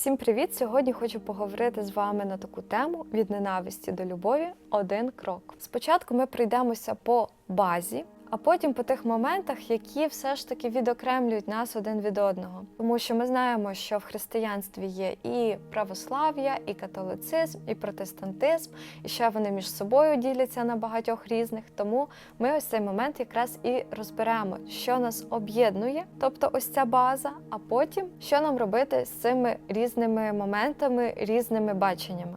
Всім привіт! Сьогодні хочу поговорити з вами на таку тему від ненависті до любові один крок. Спочатку ми пройдемося по базі, а потім по тих моментах, які все ж таки відокремлюють нас один від одного. Тому що ми знаємо, що в християнстві є і православ'я, і католицизм, і протестантизм, і ще вони між собою діляться на багатьох різних. Тому ми ось цей момент якраз і розберемо, що нас об'єднує, тобто ось ця база, а потім що нам робити з цими різними моментами, різними баченнями.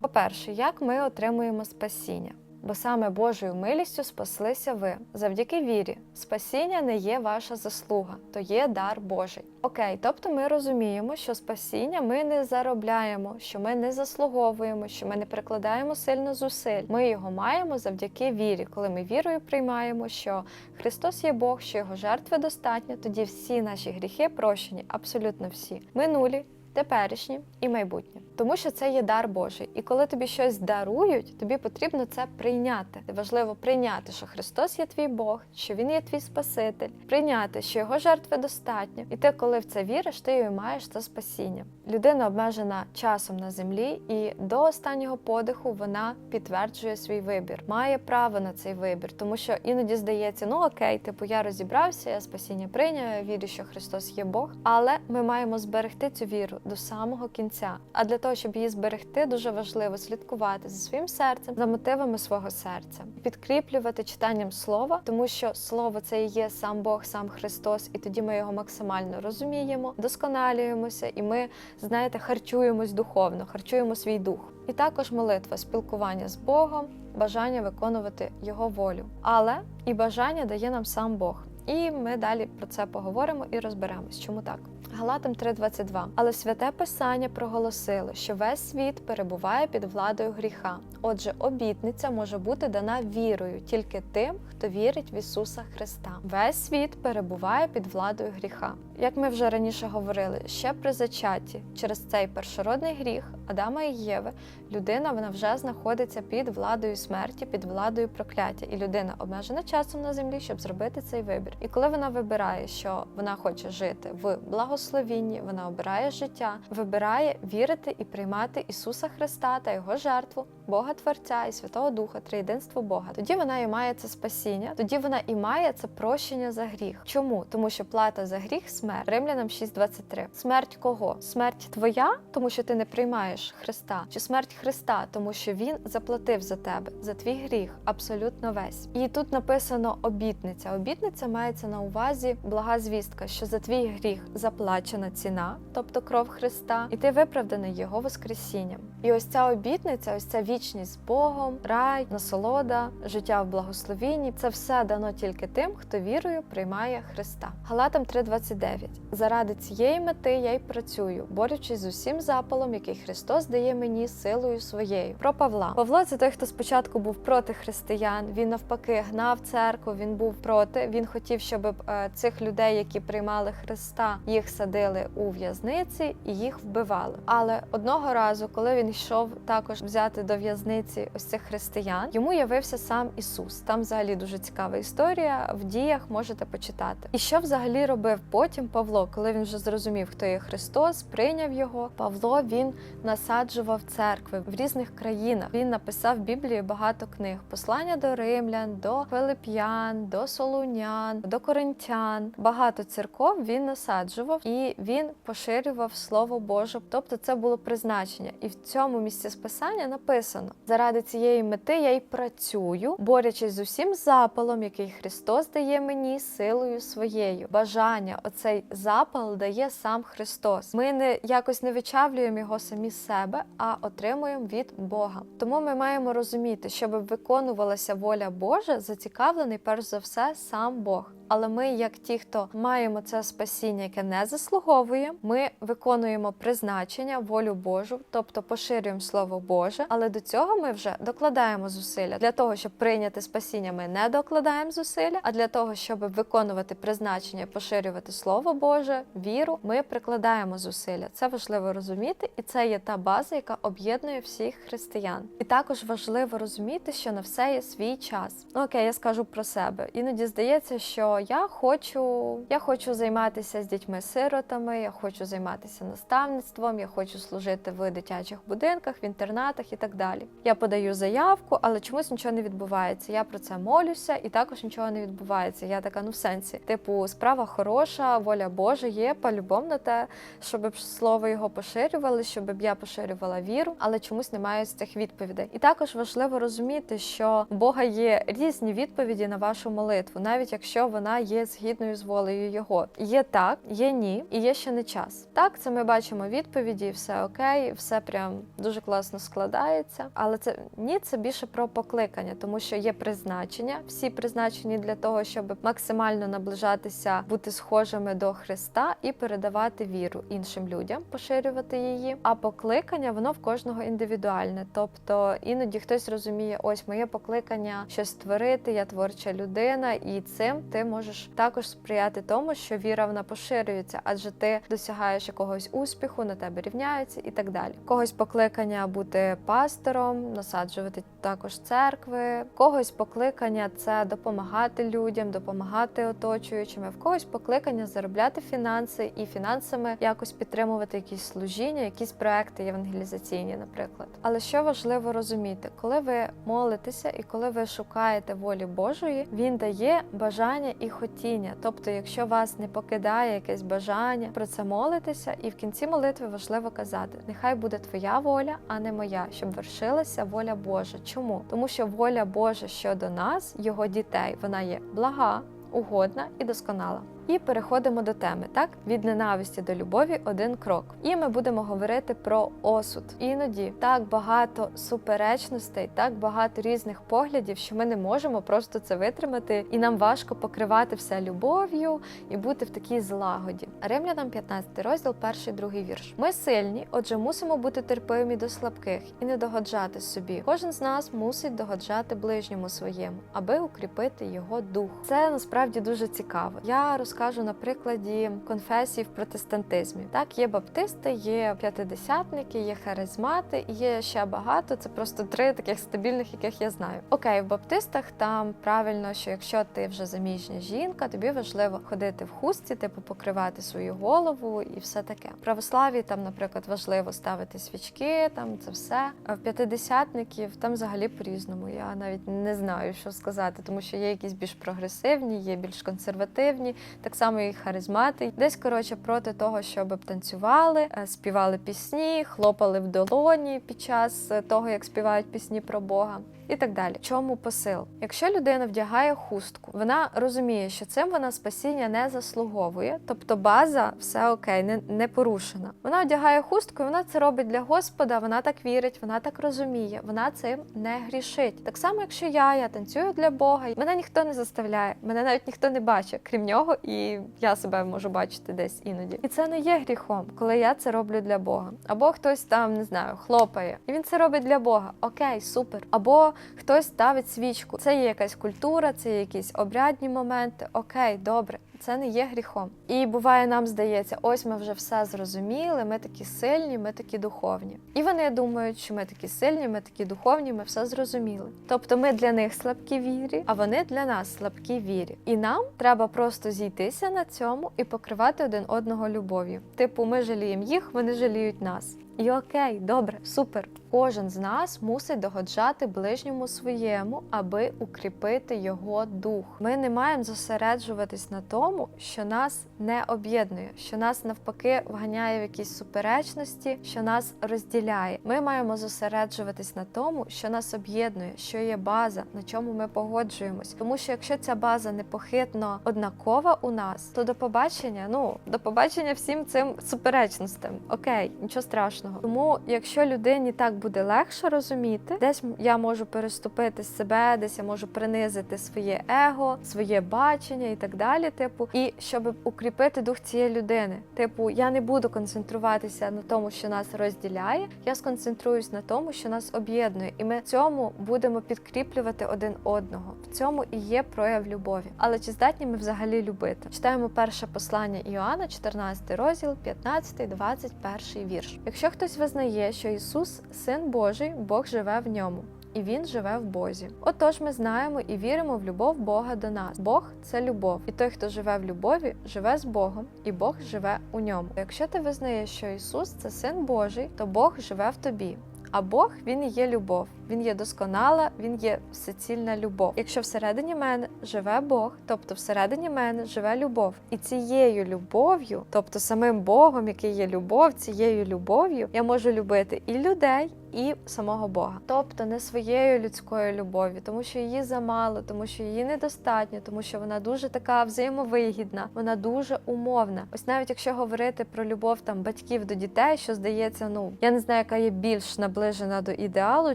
По-перше, як ми отримуємо спасіння? Бо саме Божою милістю спаслися ви завдяки вірі. Спасіння не є ваша заслуга, то є дар Божий. Окей, тобто ми розуміємо, що спасіння ми не заробляємо, що ми не заслуговуємо, що ми не прикладаємо сильно зусиль. Ми його маємо завдяки вірі. Коли ми вірою приймаємо, що Христос є Бог, що його жертви достатньо, тоді всі наші гріхи прощені, абсолютно всі минулі. Теперішні і майбутнє, тому що це є дар Божий. І коли тобі щось дарують, тобі потрібно це прийняти. Важливо прийняти, що Христос є твій Бог, що Він є твій Спаситель, прийняти, що його жертви достатньо. І ти, коли в це віриш, ти і маєш це спасіння. Людина обмежена часом на землі, і до останнього подиху вона підтверджує свій вибір, має право на цей вибір, тому що іноді здається, ну окей, типу я розібрався, я спасіння прийняв, я вірю, що Христос є Бог, але ми маємо зберегти цю віру до самого кінця. А для того, щоб її зберегти, дуже важливо слідкувати за своїм серцем, за мотивами свого серця, підкріплювати читанням слова, тому що слово це і є сам Бог, сам Христос, і тоді ми його максимально розуміємо, досконалюємося, і ми, знаєте, харчуємось духовно, харчуємо свій дух. І також молитва, спілкування з Богом, бажання виконувати Його волю. Але і бажання дає нам сам Бог. І ми далі про це поговоримо і розберемось, чому так. Галатам 3:22. Але святе Писання проголосило, що весь світ перебуває під владою гріха. Отже, обітниця може бути дана вірою тільки тим, хто вірить в Ісуса Христа. Весь світ перебуває під владою гріха. Як ми вже раніше говорили, ще при зачатті через цей першородний гріх Адама і Єви людина вона вже знаходиться під владою смерті, під владою прокляття, і людина обмежена часом на землі, щоб зробити цей вибір. І коли вона вибирає, що вона хоче жити в благословінні, вона обирає життя, вибирає вірити і приймати Ісуса Христа та Його жертву, Бога Творця і Святого Духа, триєдинство Бога. Тоді вона і має це спасіння, тоді вона і має це прощення за гріх. Чому? Тому що плата за гріх смерть. Римлянам 6.23. Смерть кого? Смерть твоя, тому що ти не приймаєш Христа, чи смерть Христа, тому що Він заплатив за тебе, за твій гріх, абсолютно весь. І тут написано обітниця. Обітниця мається на увазі блага звістка, що за твій гріх заплачена ціна, тобто кров Христа, і ти виправданий Його Воскресінням. І ось ця обітниця, ось ця вічність з Богом, рай, насолода, життя в благословінні це все дано тільки тим, хто вірою приймає Христа. Галатам 3:29. Заради цієї мети я й працюю, борючись з усім запалом, який Христос дає мені силою своєю. Про Павла Павло це той, хто спочатку був проти християн. Він навпаки гнав церкву. Він був проти. Він хотів, щоб е, цих людей, які приймали Христа, їх садили у в'язниці і їх вбивали. Але одного разу, коли він йшов також взяти до в'язниці ось цих християн, йому явився сам Ісус. Там взагалі дуже цікава історія. В діях можете почитати. І що взагалі робив потім Павло, коли він вже зрозумів, хто є Христос, прийняв його. Павло він насаджував церкви в різних країнах. Він написав в Біблії багато книг: послання до римлян, до Филип'ян, до Солунян, до Коринтян. Багато церков він насаджував і він поширював слово Боже. Тобто, це було призначення. І в цьому місці списання написано: заради цієї мети я й працюю, борючись з усім запалом, який Христос дає мені силою своєю. Бажання, оцей запал дає сам Христос. Ми не якось не вичавлюємо його самі з себе, а отримуємо від Бога. Тому ми маємо розуміти, щоб виконувалася воля Божа, зацікавлений перш за все сам Бог. Але ми, як ті, хто маємо це спасіння, яке не заслуговує, ми виконуємо призначення, волю Божу, тобто поширюємо Слово Боже, але до цього ми вже докладаємо зусилля. Для того, щоб прийняти спасіння, ми не докладаємо зусилля. А для того, щоб виконувати призначення, поширювати слово Боже, віру, ми прикладаємо зусилля. Це важливо розуміти, і це є та база, яка об'єднує всіх християн. І також важливо розуміти, що на все є свій час. Ну окей, я скажу про себе. Іноді здається, що я хочу, я хочу займатися з дітьми-сиротами, я хочу займатися наставництвом, я хочу служити в дитячих будинках, в інтернатах і так далі. Я подаю заявку, але чомусь нічого не відбувається. Я про це молюся, і також нічого не відбувається. Я така, ну в сенсі, типу, справа хороша, воля Божа є по-любому на те, щоб слово його поширювали, щоб я поширювала віру, але чомусь немає з цих відповідей. І також важливо розуміти, що в Бога є різні відповіді на вашу молитву, навіть якщо вона є згідною з волею Його. Є так, є ні, і є ще не час. Так, це ми бачимо відповіді, все окей, все прям дуже класно складається. Але це ні, це більше про покликання, тому що є призначення, всі призначені для того, щоб максимально наближатися, бути схожими до Христа і передавати віру іншим людям, поширювати її. А покликання воно в кожного індивідуальне. Тобто іноді хтось розуміє, ось моє покликання щось створити, я творча людина, і цим ти можеш також сприяти тому, що віра вона поширюється, адже ти досягаєш якогось успіху, на тебе рівняються і так далі. Когось покликання бути пастором, насаджувати також церкви, когось покликання це допомагати людям, допомагати оточуючим, а в когось покликання заробляти фінанси і фінансами якось підтримувати якісь служіння, якісь проекти євангелізаційні, наприклад. Але що важливо розуміти, коли ви молитеся і коли ви шукаєте волі Божої, він дає бажання і хотіння. Тобто, якщо вас не покидає якесь бажання про це молитися, і в кінці молитви важливо казати: нехай буде твоя воля, а не моя, щоб вершилася воля Божа. Чому? Тому що воля Божа щодо нас, його дітей, вона є блага, угодна і досконала. І переходимо до теми, так від ненависті до любові один крок. І ми будемо говорити про осуд. Іноді так багато суперечностей, так багато різних поглядів, що ми не можемо просто це витримати, і нам важко покривати все любов'ю і бути в такій злагоді. Римлянам 15 розділ, перший другий вірш. Ми сильні, отже, мусимо бути терпимі до слабких і не догоджати собі. Кожен з нас мусить догоджати ближньому своєму, аби укріпити його дух. Це насправді дуже цікаво. Я розкажу на прикладі конфесій в протестантизмі. Так, є баптисти, є п'ятидесятники, є харизмати, є ще багато. Це просто три таких стабільних, яких я знаю. Окей, в баптистах там правильно, що якщо ти вже заміжня жінка, тобі важливо ходити в хустці, типу покривати свою голову і все таке. В православі там, наприклад, важливо ставити свічки, там це все. А в п'ятидесятників там взагалі по-різному. Я навіть не знаю, що сказати, тому що є якісь більш прогресивні, є більш консервативні, так само і харизмати. Десь коротше проти того, щоб танцювали, е, співали пісні, хлопали в долоні під час е, того, як співають пісні про Бога. І так далі. Чому посил? Якщо людина вдягає хустку, вона розуміє, що цим вона спасіння не заслуговує, тобто база все окей, не, не порушена. Вона одягає хустку, і вона це робить для Господа. Вона так вірить, вона так розуміє, вона цим не грішить. Так само, якщо я, я танцюю для Бога, мене ніхто не заставляє, мене навіть ніхто не бачить, крім нього, і я себе можу бачити десь іноді. І це не є гріхом, коли я це роблю для Бога. Або хтось там не знаю, хлопає, і він це робить для Бога. Окей, супер. Або хтось ставить свічку. Це є якась культура, це є якісь обрядні моменти. Окей, добре. Це не є гріхом. І буває, нам здається, ось ми вже все зрозуміли, ми такі сильні, ми такі духовні. І вони думають, що ми такі сильні, ми такі духовні, ми все зрозуміли. Тобто ми для них слабкі вірі, а вони для нас слабкі вірі. І нам треба просто зійтися на цьому і покривати один одного любов'ю. Типу, ми жаліємо їх, вони жаліють нас. І окей, добре, супер. Кожен з нас мусить догоджати ближньому своєму, аби укріпити його дух. Ми не маємо зосереджуватись на тому, що нас не об'єднує, що нас навпаки вганяє в якісь суперечності, що нас розділяє. Ми маємо зосереджуватись на тому, що нас об'єднує, що є база, на чому ми погоджуємось. Тому що якщо ця база непохитно однакова у нас, то до побачення, ну до побачення всім цим суперечностям. Окей, нічого страшного. Одного. Тому, якщо людині так буде легше розуміти, десь я можу переступити себе, десь я можу принизити своє его, своє бачення і так далі. Типу, і щоб укріпити дух цієї людини. Типу, я не буду концентруватися на тому, що нас розділяє. Я сконцентруюсь на тому, що нас об'єднує, і ми в цьому будемо підкріплювати один одного. В цьому і є прояв любові. Але чи здатні ми взагалі любити? Читаємо перше послання Іоанна, 14 розділ, 15, 21 вірш. Якщо хтось визнає, що Ісус син Божий, Бог живе в ньому. І він живе в Бозі. Отож, ми знаємо і віримо в любов Бога до нас. Бог це любов, і той, хто живе в любові, живе з Богом, і Бог живе у ньому. Якщо ти визнаєш, що Ісус це син Божий, то Бог живе в тобі. А Бог він є любов, він є досконала, він є всецільна любов. Якщо всередині мене живе Бог, тобто всередині мене живе любов, і цією любов'ю, тобто самим Богом, який є любов, цією любов'ю, я можу любити і людей. І самого Бога, тобто не своєю людською любов'ю, тому що її замало, тому що її недостатньо, тому що вона дуже така взаємовигідна, вона дуже умовна. Ось навіть якщо говорити про любов там батьків до дітей, що здається, ну я не знаю, яка є більш наближена до ідеалу,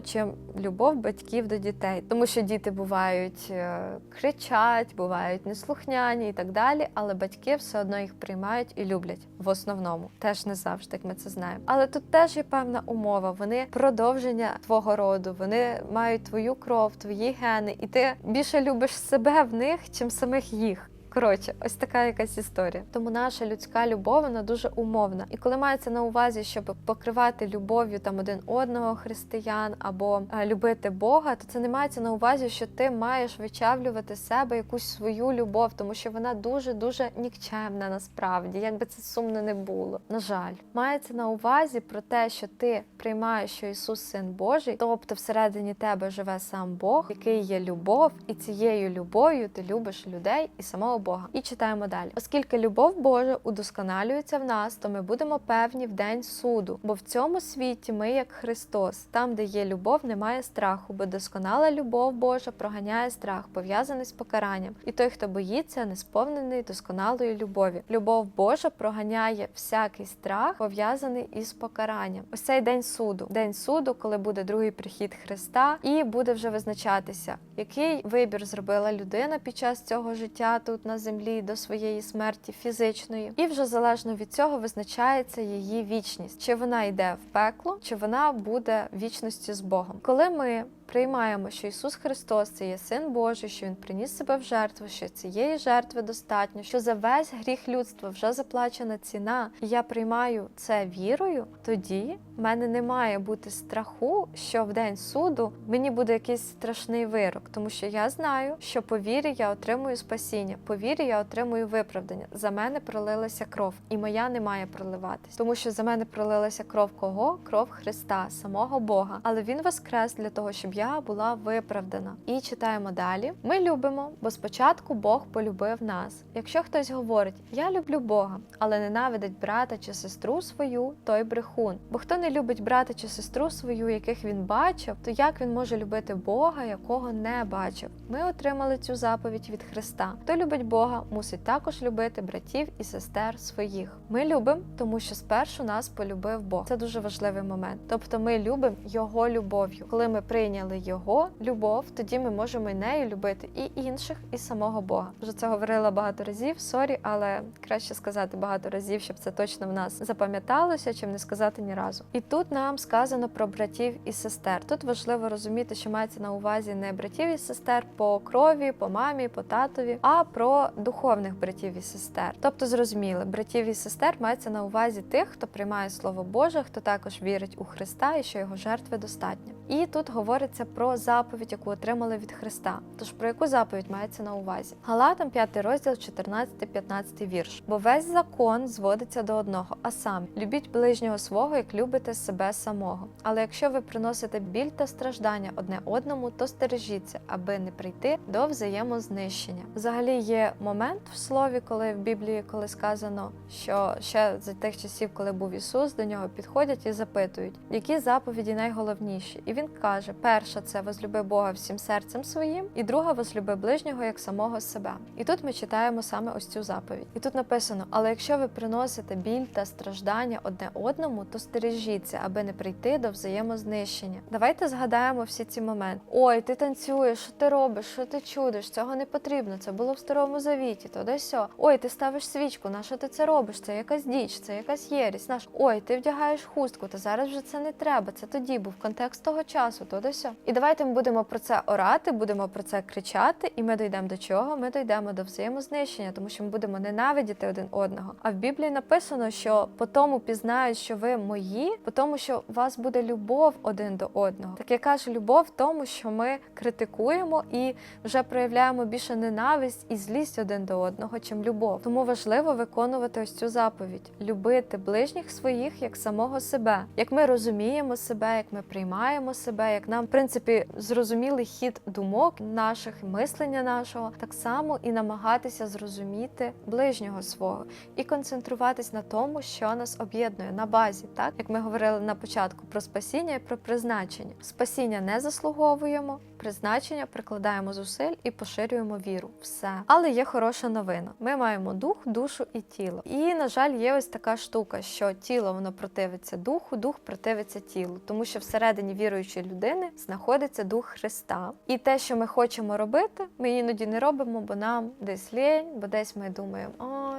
чим любов батьків до дітей, тому що діти бувають е, кричать, бувають неслухняні і так далі, але батьки все одно їх приймають і люблять в основному, теж не завжди, як ми це знаємо. Але тут теж є певна умова. Вони продовження твого роду, вони мають твою кров, твої гени, і ти більше любиш себе в них, чим самих їх. Коротше, ось така якась історія. Тому наша людська любов вона дуже умовна. І коли мається на увазі, щоб покривати любов'ю там один одного християн або е, любити Бога, то це не мається на увазі, що ти маєш вичавлювати себе якусь свою любов, тому що вона дуже дуже нікчемна насправді, як би це сумно не було. На жаль, мається на увазі про те, що ти приймаєш, що Ісус син Божий, тобто всередині тебе живе сам Бог, який є любов, і цією любов'ю ти любиш людей і самого Бога. І читаємо далі. Оскільки любов Божа удосконалюється в нас, то ми будемо певні в день суду, бо в цьому світі ми як Христос. Там, де є любов, немає страху, бо досконала любов Божа проганяє страх, пов'язаний з покаранням. І той, хто боїться, не сповнений досконалої любові. Любов Божа проганяє всякий страх, пов'язаний із покаранням. Ось цей день суду, день суду, коли буде другий прихід Христа, і буде вже визначатися, який вибір зробила людина під час цього життя тут на землі до своєї смерті фізичної, і вже залежно від цього визначається її вічність, чи вона йде в пекло, чи вона буде вічності з Богом. Коли ми приймаємо, що Ісус Христос це є Син Божий, що Він приніс себе в жертву, що цієї жертви достатньо, що за весь гріх людства вже заплачена ціна, і я приймаю це вірою, тоді в мене не має бути страху, що в день суду мені буде якийсь страшний вирок, тому що я знаю, що по вірі я отримую спасіння, по вірі я отримую виправдання. За мене пролилася кров, і моя не має проливатись, тому що за мене пролилася кров кого? Кров Христа, самого Бога. Але Він воскрес для того, щоб я була виправдана. І читаємо далі. Ми любимо, бо спочатку Бог полюбив нас. Якщо хтось говорить, я люблю Бога, але ненавидить брата чи сестру свою, той брехун. Бо хто не любить брата чи сестру свою, яких він бачив, то як він може любити Бога, якого не бачив? Ми отримали цю заповідь від Христа. Хто любить Бога, мусить також любити братів і сестер своїх. Ми любимо, тому що спершу нас полюбив Бог. Це дуже важливий момент. Тобто ми любимо Його любов'ю. Коли ми прийняли Його любов, тоді ми можемо і нею любити і інших, і самого Бога. Вже це говорила багато разів. Сорі, але краще сказати багато разів, щоб це точно в нас запам'яталося, чим не сказати ні разу. І тут нам сказано про братів і сестер. Тут важливо розуміти, що мається на увазі не братів і сестер по крові, по мамі, по татові, а про духовних братів і сестер. Тобто, зрозуміли, братів і сестер мається на увазі тих, хто приймає слово Боже, хто також вірить у Христа і що його жертви достатньо. І тут говориться про заповідь, яку отримали від Христа. Тож про яку заповідь мається на увазі? Галатам 5 розділ, 14-15 вірш. Бо весь закон зводиться до одного, а сам любіть ближнього свого, як любите себе самого. Але якщо ви приносите біль та страждання одне одному, то стережіться, аби не прийти до взаємознищення. Взагалі є момент в слові, коли в Біблії, коли сказано, що ще за тих часів, коли був Ісус, до нього підходять і запитують, які заповіді найголовніші. І він каже: перша це возлюби Бога всім серцем своїм, і друга возлюби ближнього як самого себе. І тут ми читаємо саме ось цю заповідь. І тут написано: але якщо ви приносите біль та страждання одне одному, то стережіться, аби не прийти до взаємознищення. Давайте згадаємо всі ці моменти. Ой, ти танцюєш, що ти робиш, що ти чудиш? Цього не потрібно. Це було в старому завіті, то де сьо. Ой, ти ставиш свічку, на що ти це робиш? Це якась діч, це якась єрість. Наш ой, ти вдягаєш хустку, та зараз вже це не треба. Це тоді був контекст того часу, то де. І давайте ми будемо про це орати, будемо про це кричати, і ми дійдемо до чого? Ми дійдемо до взаємознищення, тому що ми будемо ненавидіти один одного. А в Біблії написано, що по тому пізнають, що ви мої, по тому, що у вас буде любов один до одного. Так яка ж любов в тому, що ми критикуємо і вже проявляємо більше ненависть і злість один до одного, чим любов. Тому важливо виконувати ось цю заповідь: любити ближніх своїх як самого себе, як ми розуміємо себе, як ми приймаємо себе, як нам в принципі зрозумілий хід думок наших, мислення нашого, так само і намагатися зрозуміти ближнього свого і концентруватись на тому, що нас об'єднує на базі, так як ми говорили на початку про спасіння і про призначення. Спасіння не заслуговуємо, призначення прикладаємо зусиль і поширюємо віру. Все. Але є хороша новина. Ми маємо дух, душу і тіло. І, на жаль, є ось така штука, що тіло воно противиться духу, дух противиться тілу, тому що всередині віруючої людини знаходиться дух Христа. І те, що ми хочемо робити, ми іноді не робимо, бо нам десь лінь, бо десь ми думаємо,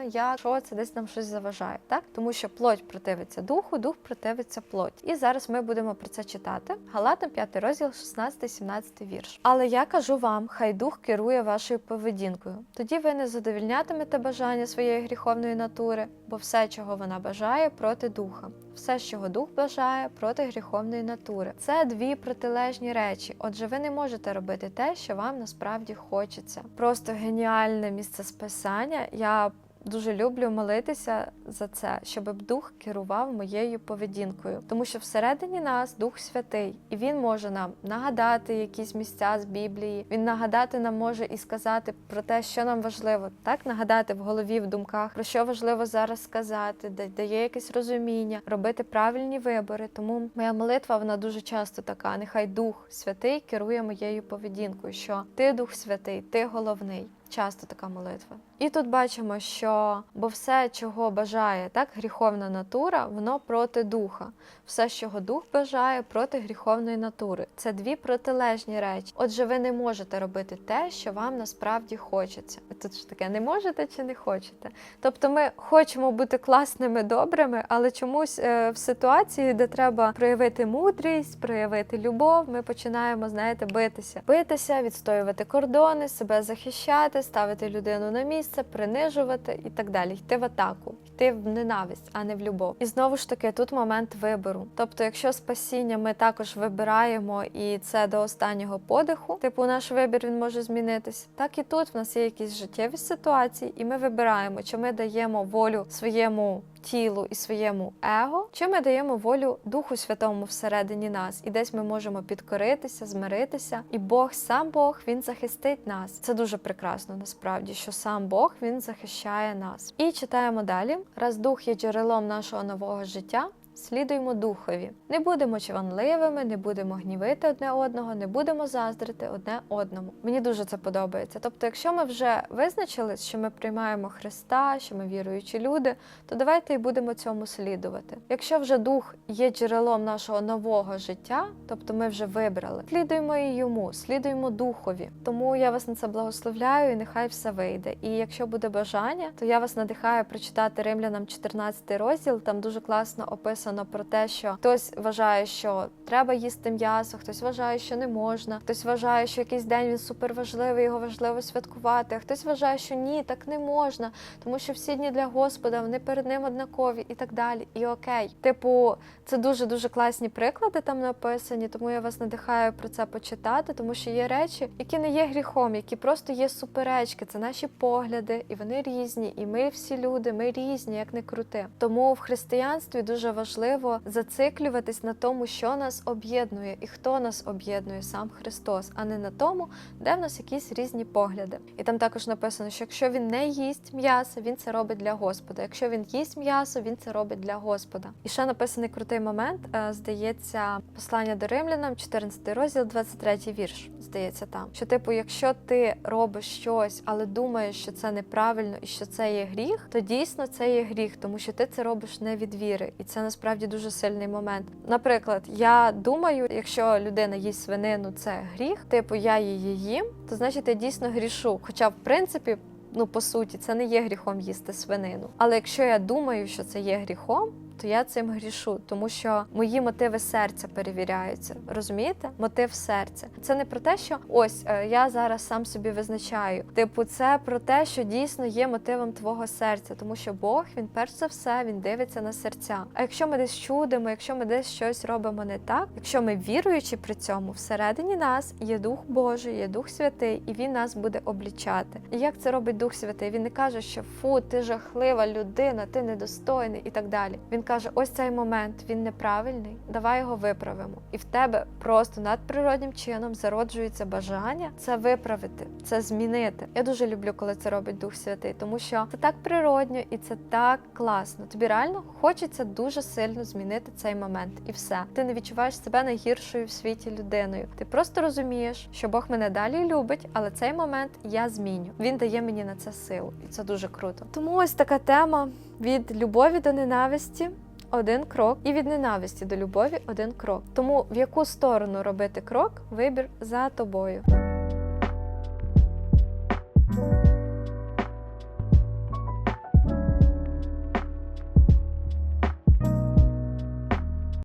о, як що це десь нам щось заважає. Так тому що плоть противиться духу, дух противиться плоті. І зараз ми будемо про це читати. Галатам 5 розділ, 16-17 вірш. Але я кажу вам, хай дух керує вашою поведінкою. Тоді ви не задовільнятимете бажання своєї гріховної натури, бо все, чого вона бажає, проти духа. Все, чого дух бажає проти гріховної натури. Це дві протилежні речі. Отже, ви не можете робити те, що вам насправді хочеться. Просто геніальне місце списання. Я Дуже люблю молитися за це, щоб дух керував моєю поведінкою, тому що всередині нас Дух Святий, і він може нам нагадати якісь місця з Біблії. Він нагадати нам може і сказати про те, що нам важливо, так нагадати в голові, в думках, про що важливо зараз сказати, дає якесь розуміння, робити правильні вибори. Тому моя молитва вона дуже часто така. Нехай Дух Святий керує моєю поведінкою. Що ти Дух Святий, ти головний. Часто така молитва. І тут бачимо, що бо все, чого бажає так, гріховна натура, воно проти духа. Все, чого дух бажає, проти гріховної натури. Це дві протилежні речі. Отже, ви не можете робити те, що вам насправді хочеться. Тут ж таке не можете чи не хочете. Тобто ми хочемо бути класними, добрими, але чомусь е, в ситуації, де треба проявити мудрість, проявити любов, ми починаємо, знаєте, битися, битися, відстоювати кордони, себе захищати, ставити людину на місце, принижувати і так далі. Йти в атаку, йти в ненависть, а не в любов. І знову ж таки, тут момент вибору. Тобто, якщо спасіння ми також вибираємо, і це до останнього подиху, типу наш вибір він може змінитися. Так і тут в нас є якісь життєві ситуації, і ми вибираємо, чи ми даємо волю своєму тілу і своєму его, чи ми даємо волю Духу Святому всередині нас, і десь ми можемо підкоритися, змиритися. І Бог, сам Бог, він захистить нас. Це дуже прекрасно, насправді, що сам Бог він захищає нас. І читаємо далі: раз дух є джерелом нашого нового життя. Слідуймо духові, не будемо чванливими, не будемо гнівити одне одного, не будемо заздрити одне одному. Мені дуже це подобається. Тобто, якщо ми вже визначили, що ми приймаємо Христа, що ми віруючі люди, то давайте і будемо цьому слідувати. Якщо вже дух є джерелом нашого нового життя, тобто ми вже вибрали, слідуємо і йому, слідуємо духові. Тому я вас на це благословляю, і нехай все вийде. І якщо буде бажання, то я вас надихаю прочитати римлянам 14 розділ. Там дуже класно описано про те, що хтось вважає, що треба їсти м'ясо, хтось вважає, що не можна, хтось вважає, що якийсь день він суперважливий, його важливо святкувати. а Хтось вважає, що ні, так не можна, тому що всі дні для Господа вони перед ним однакові і так далі. І окей, типу, це дуже дуже класні приклади там написані, тому я вас надихаю про це почитати, тому що є речі, які не є гріхом, які просто є суперечки. Це наші погляди, і вони різні. І ми всі люди, ми різні, як не крути. Тому в християнстві дуже важливо важливо зациклюватись на тому, що нас об'єднує і хто нас об'єднує, сам Христос, а не на тому, де в нас якісь різні погляди. І там також написано, що якщо він не їсть м'ясо, він це робить для Господа. Якщо він їсть м'ясо, він це робить для Господа. І ще написаний крутий момент. е, Здається, послання до римлянам, 14 розділ, 23 вірш. Здається, там що, типу, якщо ти робиш щось, але думаєш, що це неправильно і що це є гріх, то дійсно це є гріх, тому що ти це робиш не від віри, і це насправді дуже сильний момент. Наприклад, я думаю, якщо людина їсть свинину, це гріх, типу я її їм, то значить я дійсно грішу. Хоча, в принципі, ну по суті, це не є гріхом їсти свинину. Але якщо я думаю, що це є гріхом. То я цим грішу, тому що мої мотиви серця перевіряються. Розумієте? Мотив серця. Це не про те, що ось е, я зараз сам собі визначаю. Типу, це про те, що дійсно є мотивом твого серця, тому що Бог він перш за все він дивиться на серця. А якщо ми десь чудимо, якщо ми десь щось робимо не так, якщо ми віруючи при цьому, всередині нас є Дух Божий, є Дух Святий, і він нас буде облічати. І як це робить Дух Святий? Він не каже, що фу, ти жахлива людина, ти недостойний і так далі. Він каже: ось цей момент він неправильний, давай його виправимо. І в тебе просто надприроднім чином зароджується бажання це виправити, це змінити. Я дуже люблю, коли це робить Дух Святий, тому що це так природньо і це так класно. Тобі реально хочеться дуже сильно змінити цей момент, і все. Ти не відчуваєш себе найгіршою в світі людиною. Ти просто розумієш, що Бог мене далі любить, але цей момент я зміню. Він дає мені на це силу, і це дуже круто. Тому ось така тема від любові до ненависті. Один крок, і від ненависті до любові один крок. Тому в яку сторону робити крок, вибір за тобою.